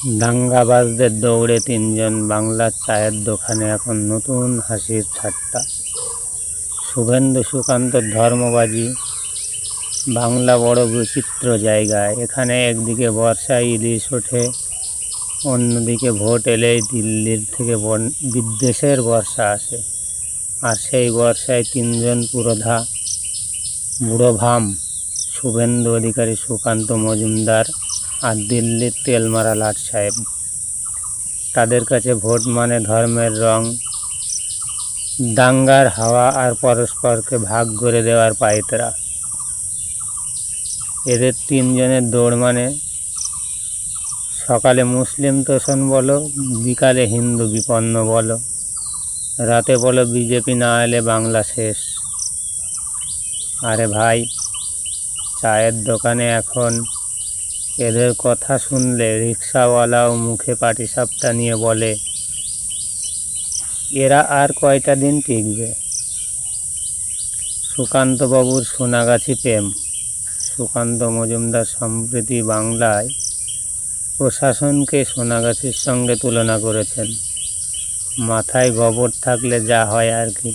দাঙ্গাবাজদের দৌড়ে তিনজন বাংলার চায়ের দোকানে এখন নতুন হাসির ঠাট্টা। শুভেন্দু সুকান্তর ধর্মবাজি, বাংলা বড় বিচিত্র জায়গা এখানে একদিকে বর্ষায় ইলিশ ওঠে, অন্যদিকে ভোট এলেই দিল্লির থেকে বিদ্বেষের বর্ষা আসে। আর সেই বর্ষায় তিনজন পুরোধা, বুড়ো ভাম, শুভেন্দু অধিকারী সুকান্ত মজুমদার আর দিল্লির তেলমারা লাট সাহেব। তাদের কাছে ভোট মানে ধর্মের রং। দাঙ্গার হাওয়া আর পরস্পরকে ভাগ করে দেওয়ার পাইতরা। এদের তিনজনের দৌড় মানে সকালে মুসলিম তোষণ বলো, বিকালে হিন্দু বিপন্ন বলো। রাতে বলো, বিজেপি না এলে বাংলা শেষ। আরে ভাই, চায়ের দোকানে এখন এদের কথা শুনলে রিক্সাওয়ালাও মুখে পাটিসাপটা নিয়ে বলে এরা আর কয়টা দিন টিকবে? সুকান্তবাবুর সোনাগাছি প্রেম। সুকান্ত মজুমদার সম্প্রতি বাংলায় প্রশাসনকে সোনাগাছির সঙ্গে তুলনা করেছেন। মাথায় গোবর থাকলে যা হয় আর কি।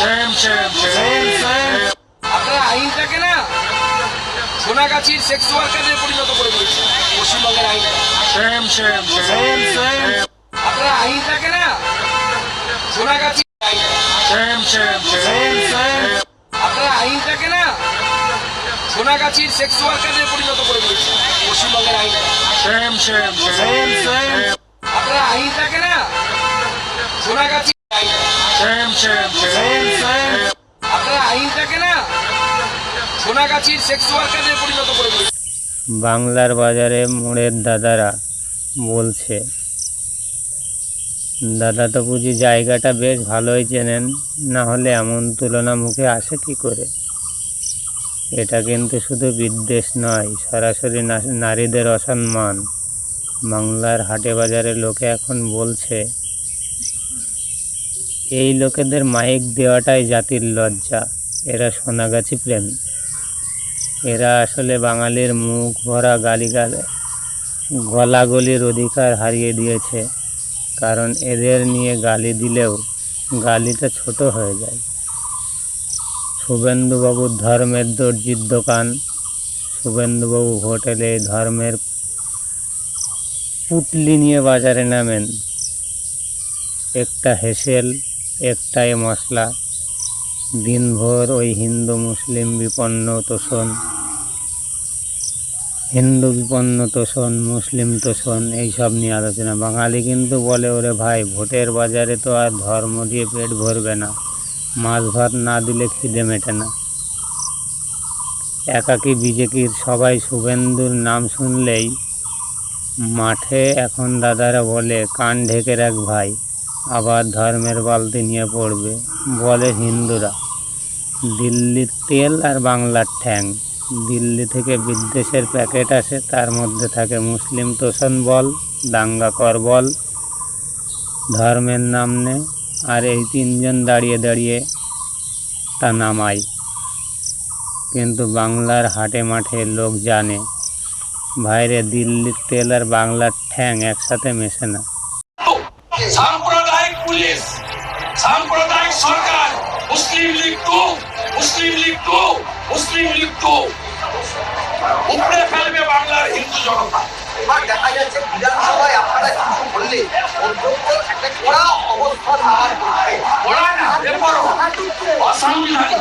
সেম সেম সেম সেম আপনারা আইনটাকে না সোনাগাছির সেক্স ওয়ার্কারের পরিণত করে দিয়েছেন পশ্চিমবঙ্গের আইন আপনারা আইনটাকে না? Sonagachi same same same same আপনারা আইনটাকে না? সোনাগাছির সেক্স ওয়ার্কারের পরিণত করে দিয়েছেন পশ্চিমবঙ্গের আইন। আপনারা আইনটাকে না? Sonagachi same same same same আপনারা আইনটাকে না? বাংলার বাজারে মোড়ের দাদারা বলছে, দাদা তো বুঝি জায়গাটা বেশ ভালোই চেনেন, না হলে এমন তুলনা মুখে আসে কি করে? এটা কিন্তু শুধু বিদ্বেষ নয়, সরাসরি নারীদের অসম্মান। বাংলার হাটে বাজারে লোকে এখন বলছে, এই লোকেদের মাইক দেওয়াটাই জাতির লজ্জা, এরা সোনাগাছি প্রেম এরা আসলে বাঙালির মুখ ভরা গালিগালে, গলাগলির অধিকার হারিয়ে দিয়েছে। কারণ এদের নিয়ে গালি দিলেও গালিটা ছোট হয়ে যায়। শুভেন্দুবাবুর ধর্মের দর্জির দোকান। শুভেন্দুবাবু হোটেলে ধর্মের পুটলি নিয়ে বাজারে নামেন। একটা হেসেল, একটাই মশলা। দিনভর ওই হিন্দু মুসলিম বিপন্ন তোষণ হিন্দু বিপন্ন তোষণ মুসলিম তোষণ এইসব নিয়ে আলোচনা। বাঙালি কিন্তু বলে, ওরে ভাই, ভোটের বাজারে তো আর ধর্ম দিয়ে পেট ভরবে না। মাছ ভাত না দিলে খিদে মেটে না। একাকী বিজেপির সবাই শুভেন্দুর নাম শুনলেই মাঠে এখন দাদারা বলে, কান ঢেকে রাখ ভাই, আবার ধর্মের বালতি নিয়ে পড়বে। বলে হিন্দুরা। দিল্লির তেল আর বাংলার ঠ্যাং। দিল্লি থেকে বিদ্বেষের প্যাকেট আসে, তার মধ্যে থাকে মুসলিম তোষণ বল, দাঙ্গা কর বল, ধর্মের নাম নে, আর এই তিনজন দাঁড়িয়ে দাঁড়িয়ে তা নামাই কিন্তু বাংলার হাটে মাঠে লোক জানে বাইরে দিল্লির তেল আর বাংলার ঠ্যাং একসাথে মেশে না। সাম্প্রদায়িক পুলিশ, সাম্প্রদায়িক সরকার মুসলিম লীগ টু মুসলিম লীগ টু মুসলিম লীগ টু উপড়ে ফেলবে বাংলার হিন্দু জনতা। দেখা যাচ্ছে বিধানসভায় আপনারা কিছু বললে একটা কড়া অবস্থান ধারণ করছে। ওরা না এরপরও অসাংবিধানিক।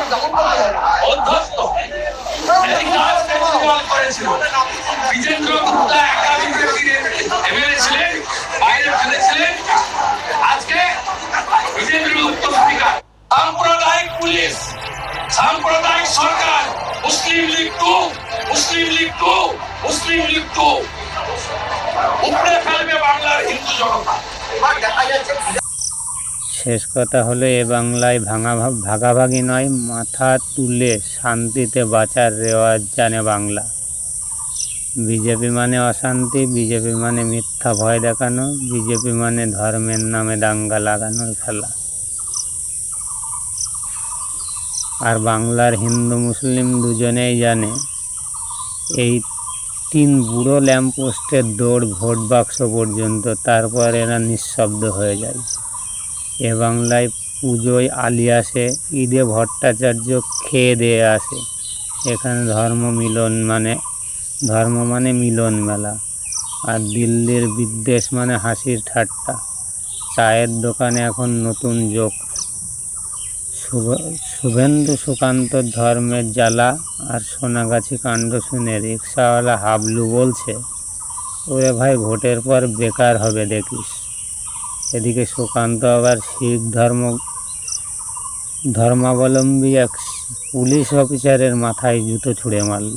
অধ্যস্ত এই কাজ কেজরিওয়াল করেছিল। বিজেন্দ্র গুপ্তা একাধিক মুসলিম মুসলিম উপড়ে ফেলবে বাংলার হিন্দু জনতা। শেষ কথা হলো, এ বাংলায় ভাঙা ভাগাভাগি নয়, মাথা তুলে শান্তিতে বাঁচার রেওয়াজ জানে বাংলা। বিজেপি মানে অশান্তি, বিজেপি মানে মিথ্যা ভয় দেখানো, বিজেপি মানে ধর্মের নামে দাঙ্গা লাগানোর খেলা। আর বাংলার হিন্দু মুসলিম দুজনেই জানে, এই তিন বুড়ো ল্যাম্পপোস্টের দৌড় ভোট বাক্স পর্যন্ত তারপর এরা নিঃশব্দ হয়ে যায়। এ বাংলায় পুজোয় আলি আসে, ঈদে ভট্টাচার্য খেয়ে দিয়ে আসে। এখানে ধর্ম মিলন মানে ধর্ম মানে মিলন মেলা, আর দিল্লির বিদ্বেষ মানে হাসির ঠাট্টা। চায়ের দোকানে এখন নতুন যোগ শুভেন্দু সুকান্ত ধর্মের জ্বালা আর সোনাগাছি কাণ্ড শুনে রিক্সাওয়ালা হাবলু বলছে, ওরে ভাই, ভোটের পর বেকার হবে দেখিস। এদিকে সুকান্ত আবার শিখ ধর্ম, ধর্মাবলম্বী এক পুলিশ অফিসারের মাথায় জুতো ছুঁড়ে মারল।